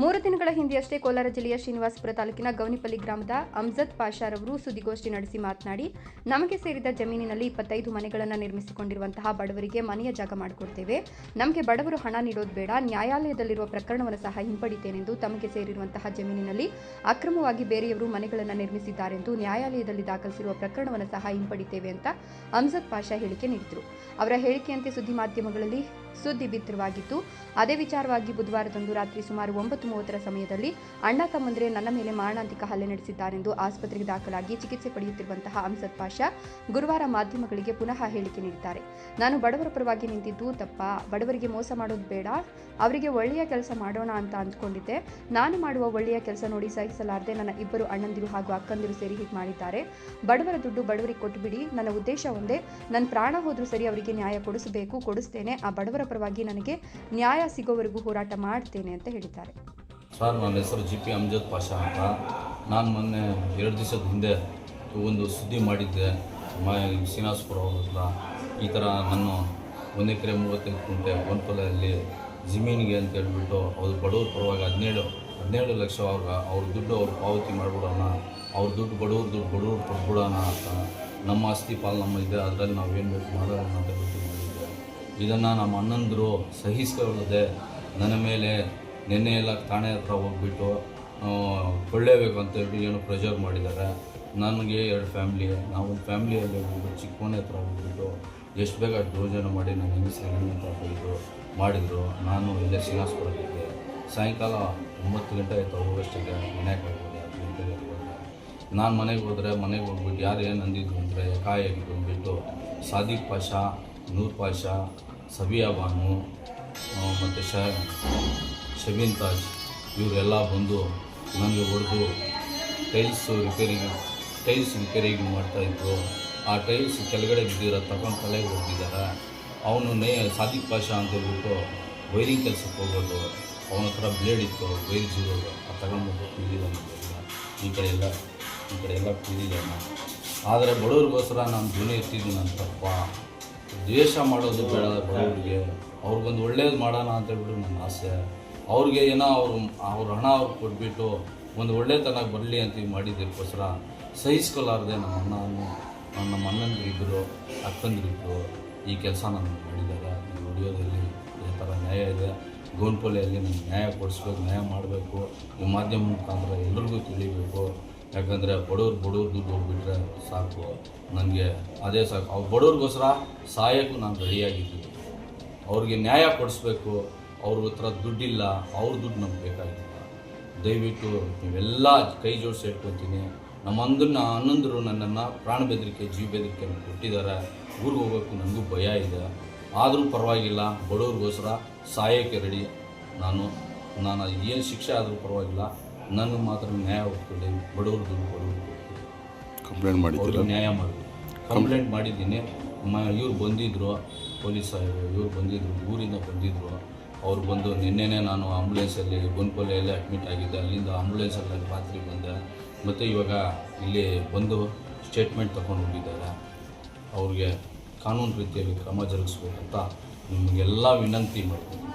ಮೂರು ದಿನಗಳ ಹಿಂದೆಯಷ್ಟೇ ಕೋಲಾರ ಜಿಲ್ಲೆಯ ಶ್ರೀನಿವಾಸಪುರ ತಾಲೂಕಿನ ಗೌನಿಪಲ್ಲಿ ಗ್ರಾಮದ ಅಮ್ಜದ್ ಪಾಷಾರವರು ಸುದ್ದಿಗೋಷ್ಠಿ ನಡೆಸಿ ಮಾತನಾಡಿ, ನಮಗೆ ಸೇರಿದ ಜಮೀನಿನಲ್ಲಿ ಇಪ್ಪತ್ತೈದು ಮನೆಗಳನ್ನು ನಿರ್ಮಿಸಿಕೊಂಡಿರುವಂತಹ ಬಡವರಿಗೆ ಮನೆಯ ಜಾಗ ಮಾಡಿಕೊಡ್ತೇವೆ. ನಮಗೆ ಬಡವರು ಹಣ ನೀಡೋದು ಬೇಡ. ನ್ಯಾಯಾಲಯದಲ್ಲಿರುವ ಪ್ರಕರಣವನ್ನು ಸಹ ಹಿಂಪಡಿತೇನೆಂದು ತಮಗೆ ಸೇರಿರುವಂತಹ ಜಮೀನಿನಲ್ಲಿ ಅಕ್ರಮವಾಗಿ ಬೇರೆಯವರು ಮನೆಗಳನ್ನು ನಿರ್ಮಿಸಿದ್ದಾರೆಂದು ನ್ಯಾಯಾಲಯದಲ್ಲಿ ದಾಖಲಿಸಿರುವ ಪ್ರಕರಣವನ್ನು ಸಹ ಹಿಂಪಡಿತೇವೆ ಅಂತ ಅಮ್ಜದ್ ಪಾಷಾ ಹೇಳಿಕೆ ನೀಡಿದರು. ಅವರ ಹೇಳಿಕೆಯಂತೆ ಸುದ್ದಿ ಮಾಧ್ಯಮಗಳಲ್ಲಿ ಸುದ್ದಿ ಬಿತ್ತರವಾಗಿತ್ತು. ಅದೇ ವಿಚಾರವಾಗಿ ಬುಧವಾರದಂದು ರಾತ್ರಿ ಸುಮಾರು ಒಂಬತ್ತು ಮೂವತ್ತರ ಸಮಯದಲ್ಲಿ ಅಣ್ಣ ತಮ್ಮಂದ್ರೆ ನನ್ನ ಮೇಲೆ ಮಾರಣಾಂತಿಕ ಹಲ್ಲೆ ನಡೆಸಿದ್ದಾರೆಂದು ಆಸ್ಪತ್ರೆಗೆ ದಾಖಲಾಗಿ ಚಿಕಿತ್ಸೆ ಪಡೆಯುತ್ತಿರುವಂತಹ ಅಂಸದ್ ಪಾಷಾ ಗುರುವಾರ ಮಾಧ್ಯಮಗಳಿಗೆ ಪುನಃ ಹೇಳಿಕೆ ನೀಡಿದ್ದಾರೆ. ನಾನು ಬಡವರ ಪರವಾಗಿ ನಿಂತಿದ್ದು ತಪ್ಪ. ಬಡವರಿಗೆ ಮೋಸ ಮಾಡೋದು ಬೇಡ. ಅವರಿಗೆ ಒಳ್ಳೆಯ ಕೆಲಸ ಮಾಡೋಣ ಅಂತ ಅಂದ್ಕೊಂಡಿದ್ದೆ. ನಾನು ಮಾಡುವ ಒಳ್ಳೆಯ ಕೆಲಸ ನೋಡಿ ಸಹಿಸಲಾರದೆ ನನ್ನ ಇಬ್ಬರು ಅಣ್ಣಂದಿರು ಹಾಗೂ ಅಕ್ಕಂದಿರು ಸೇರಿ ಹೀಗೆ ಮಾಡಿದ್ದಾರೆ. ಬಡವರ ದುಡ್ಡು ಬಡವರಿಗೆ ಕೊಟ್ಟುಬಿಡಿ. ನನ್ನ ಉದ್ದೇಶ ಒಂದೇ. ನನ್ನ ಪ್ರಾಣ ಹೋದರೂ ಸರಿ ಅವರಿಗೆ ನ್ಯಾಯ ಕೊಡಿಸಬೇಕು, ಕೊಡಿಸ್ತೇನೆ. ಆ ಬಡವರ ಪರವಾಗಿ ನನಗೆ ನ್ಯಾಯ ಸಿಗೋವರೆಗೂ ಹೋರಾಟ ಮಾಡ್ತೇನೆ ಅಂತ ಹೇಳಿದ್ದಾರೆ. ಸರ್, ನನ್ನ ಹೆಸರು ಜಿ ಪಿ ಅಮ್ಜದ್ ಪಾಷಾ ಅಂತ. ನಾನು ಮೊನ್ನೆ ಎರಡು ದಿವಸದ ಹಿಂದೆ ಒಂದು ಸುದ್ದಿ ಮಾಡಿದ್ದೆ. ಮ ಶ್ರೀನಿವಾಸಪುರ ಹತ್ರ ಈ ಥರ ನಾನು ಒಂದು ಎಕರೆ ಮೂವತ್ತೈದು ಕುಂಟೆ ಒಂದ್ಕೊಲೆಯಲ್ಲಿ ಜಮೀನಿಗೆ ಅಂತ ಹೇಳ್ಬಿಟ್ಟು ಅವ್ರು ಬಡವ್ರ ಪರವಾಗಿ ಹದಿನೇಳು ಹದಿನೇಳು ಲಕ್ಷ ಅವ್ರಿಗ ಅವ್ರ ದುಡ್ಡು ಅವ್ರು ಪಾವತಿ ಮಾಡಿಬಿಡೋಣ, ಅವ್ರ ದುಡ್ಡು ಬಡವ್ರ ದುಡ್ಡು ಬಡವ್ರು ಕೊಟ್ಬಿಡೋಣ ಅಂತ ನಮ್ಮ ಆಸ್ತಿ ಪಾಲು ನಮ್ಮ ಇದೆ, ಅದರಲ್ಲಿ ನಾವು ಏನು ಬೇಕು ಮಾಡೋಣ ಅಂತ ಬಿಟ್ಟು ಇದನ್ನು ನಮ್ಮ ಅಣ್ಣಂದರು ಸಹಿಸ್ಕೊಳ್ಳದೆ, ನನ್ನ ಮೇಲೆ ನಿನ್ನೆ ಎಲ್ಲ ಠಾಣೆ ಹತ್ರ ಹೋಗ್ಬಿಟ್ಟು ಕೊಳ್ಳೇಬೇಕು ಅಂತ ಹೇಳಿ ಏನೋ ಪ್ರೆಷರ್ ಮಾಡಿದ್ದಾರೆ. ನನಗೆ ಎರಡು ಫ್ಯಾಮ್ಲಿ ನಾವು ಫ್ಯಾಮಿಲಿಯಲ್ಲಿ ಹೋಗ್ಬಿಟ್ಟು ಚಿಕ್ಕಮನೆ ಹತ್ರ ಹೋಗ್ಬಿಟ್ಟು ಎಷ್ಟು ಬೇಗ ಯೋಜನೆ ಮಾಡಿ ಸೆಲೆನ್ ಅಂತ ಹೇಳಿದ್ರು, ಮಾಡಿದರು. ನಾನು ಇಲ್ಲೇ ಶ್ರೀನಿವಾಸಪುರಕ್ಕೆ ಸಾಯಂಕಾಲ ಒಂಬತ್ತು ಗಂಟೆ ಆಯಿತು ಹೋಗೋಷ್ಟಕ್ಕೆ ಮನೆಗೆ ಹೋಗಿದೆ ಹತ್ತು ಗಂಟೆಗೆ ನಾನು ಮನೆಗೆ ಹೋದರೆ ಮನೆಗೆ ಹೋಗ್ಬಿಟ್ಟು ಯಾರು ಏನು ಅಂದಿದ್ರು ಅಂದರೆ ಕಾಯಿಗೆ ಬಂದುಬಿಟ್ಟು ಸಾದಿಕ್ ಪಾಷಾ, ನೂರ್ ಪಾಷಾ ಸಬಿಯಾ ಬಾನು ಮತ್ತು ಶ ಶಬೀನ್ ತಾಜ್ ಇವರೆಲ್ಲ ಬಂದು ನನಗೆ ಹೊಡೆದು ಟೈಲ್ಸು ರಿಪೇರಿಂಗ್ ಟೈಲ್ಸ್ ರಿಪೇರಿಗೆ ಮಾಡ್ತಾಯಿದ್ರು ಆ ಟೈಲ್ಸ್ ಕೆಳಗಡೆ ಬಿದ್ದಿರೋ ತಗೊಂಡು ತಲೆಗೆ ಹೊಡೆದಿದ್ದಾರೆ ಅವನು ನೇ ಸಾದಿಕ್ ಪಾಷಾ ಅಂತ ಹೇಳ್ಬಿಟ್ಟು ವೈರಿಂಗ್ ಕೆಲಸಕ್ಕೆ ಹೋಗೋದು. ಅವನ ಹತ್ರ ಬ್ಲೇಡ್ ಇತ್ತು ವೈರ್ ಜೀರೋದು ಆ ತಗೊಂಡ್ಬಿಟ್ಟು ಬಿದ್ದಿದ್ದಾನೆ ಈ ಕಡೆ ಎಲ್ಲ, ಈ ಕಡೆ ಎಲ್ಲ ಬಿದ್ದಿದ್ದಾನೆ ಆದರೆ ಬಡವ್ರಿಗೋಸ್ಕರ ನಾನು ಧ್ವನಿ ಎತ್ತಿದ್ದೀನಿ ನನ್ನ ತಪ್ಪ? ದ್ವೇಷ ಮಾಡೋದು ಬೇಡ ಬಡವರಿಗೆ. ಅವ್ರಿಗೊಂದು ಒಳ್ಳೇದು ಮಾಡೋಣ ಅಂತೇಳ್ಬಿಟ್ಟು ನನ್ನ ಆಸೆ. ಅವ್ರಿಗೆ ಏನೋ ಅವರು, ಅವ್ರ ಹಣ ಅವ್ರು ಕೊಟ್ಬಿಟ್ಟು ಒಂದು ಒಳ್ಳೆತನ ಬರಲಿ ಅಂತ ಮಾಡಿದ್ದಕ್ಕೋಸ್ಕರ ಸಹಿಸ್ಕೊಲಾರ್ದೆ ನಮ್ಮ ಅಣ್ಣನು ನಮ್ಮ ಅಣ್ಣನಿಗಿಬ್ಬರು ಅಕ್ಕಂದಿರಿಬ್ಬರು ಈ ಕೆಲಸ ನಾನು ಮಾಡಿದ್ದಾರೆ. ಈ ವಿಡಿಯೋದಲ್ಲಿ ಈ ಥರ ನ್ಯಾಯ ಇದೆ. ಗೋನ್ಪಲ್ಲಿಯಲ್ಲಿ ನಮ್ಗೆ ನ್ಯಾಯ ಕೊಡಿಸ್ಬೇಕು, ನ್ಯಾಯ ಮಾಡಬೇಕು. ಈ ಮಾಧ್ಯಮ ಮುಖಾಂತರ ಎಲ್ರಿಗೂ ತಿಳಿಬೇಕು. ಯಾಕಂದರೆ ಬಡವ್ರು ಬಡವ್ರ ದುಡ್ಡು ಹೋಗ್ಬಿಟ್ರೆ ಸಾಕು. ನನಗೆ ಅದೇ ಸಾಕು. ಅವ್ರು ಬಡವ್ರಿಗೋಸ್ಕರ ಸಾಯೋಕ್ಕೂ ನಾನು ರೆಡಿಯಾಗಿದ್ದೀನಿ. ಅವ್ರಿಗೆ ನ್ಯಾಯ ಕೊಡಿಸ್ಬೇಕು. ಅವ್ರ ಹತ್ರ ದುಡ್ಡಿಲ್ಲ ಅವ್ರ ದುಡ್ಡು ನಮ್ಗೆ ಬೇಕಾಗಿಲ್ಲ ದಯವಿಟ್ಟು ನೀವೆಲ್ಲ ಕೈ ಜೋಡಿಸಿ ಇಟ್ಕೊತೀನಿ ನಮ್ಮ ಅಂದನ್ನ ಹನ್ನೊಂದರು ನನ್ನನ್ನು ಪ್ರಾಣ ಬೆದರಿಕೆ ಜೀವ ಬೆದರಿಕೆ ಕೊಟ್ಟಿದ್ದಾರೆ. ಊರಿಗೆ ಹೋಗೋಕ್ಕೂ ನನಗೂ ಭಯ ಇದೆ. ಆದರೂ ಪರವಾಗಿಲ್ಲ ಬಡವ್ರಿಗೋಸ್ಕರ ಸಾಯೋಕ್ಕೆ ರೆಡಿ ನಾನು ನಾನು ಏನು ಶಿಕ್ಷೆ ಆದರೂ ಪರವಾಗಿಲ್ಲ. ನನಗೆ ಮಾತ್ರ ನ್ಯಾಯ ಒಪ್ಕೊಳ್ಳಿ ಬಡವ್ರ ದುಡ್ಡು ಬಡವ್ರು ಕಂಪ್ಲೇಂಟ್ ಮಾಡಿ ನ್ಯಾಯ ಮಾಡಿ ಕಂಪ್ಲೇಂಟ್ ಮಾಡಿದ್ದೀನಿ. ಮ ಇವ್ರು ಬಂದಿದ್ರು ಪೊಲೀಸ್ ಸಾಹೇಬರು ಇವ್ರು ಬಂದಿದ್ದರು ಊರಿಂದ ಬಂದಿದ್ದರು ಅವ್ರು ಬಂದು ನಿನ್ನೆನೇ ನಾನು ಆಂಬುಲೆನ್ಸಲ್ಲಿ ಗೊಂಡ್ಕೊಲೆಯಲ್ಲೇ ಅಡ್ಮಿಟ್ ಆಗಿದ್ದೆ. ಅಲ್ಲಿಂದ ಆಂಬುಲೆನ್ಸಲ್ಲಿ ರಾತ್ರಿ ಬಂದೆ. ಮತ್ತು ಇವಾಗ ಇಲ್ಲಿ ಬಂದು ಸ್ಟೇಟ್ಮೆಂಟ್ ತಗೊಂಡು ಹೋಗಿದ್ದಾರೆ. ಅವ್ರಿಗೆ ಕಾನೂನು ರೀತಿಯಲ್ಲಿ ಕ್ರಮ ಜರುಗಿಸ್ಬೇಕಂತ ನಿಮಗೆಲ್ಲ ವಿನಂತಿ ಮಾಡ್ತೀನಿ.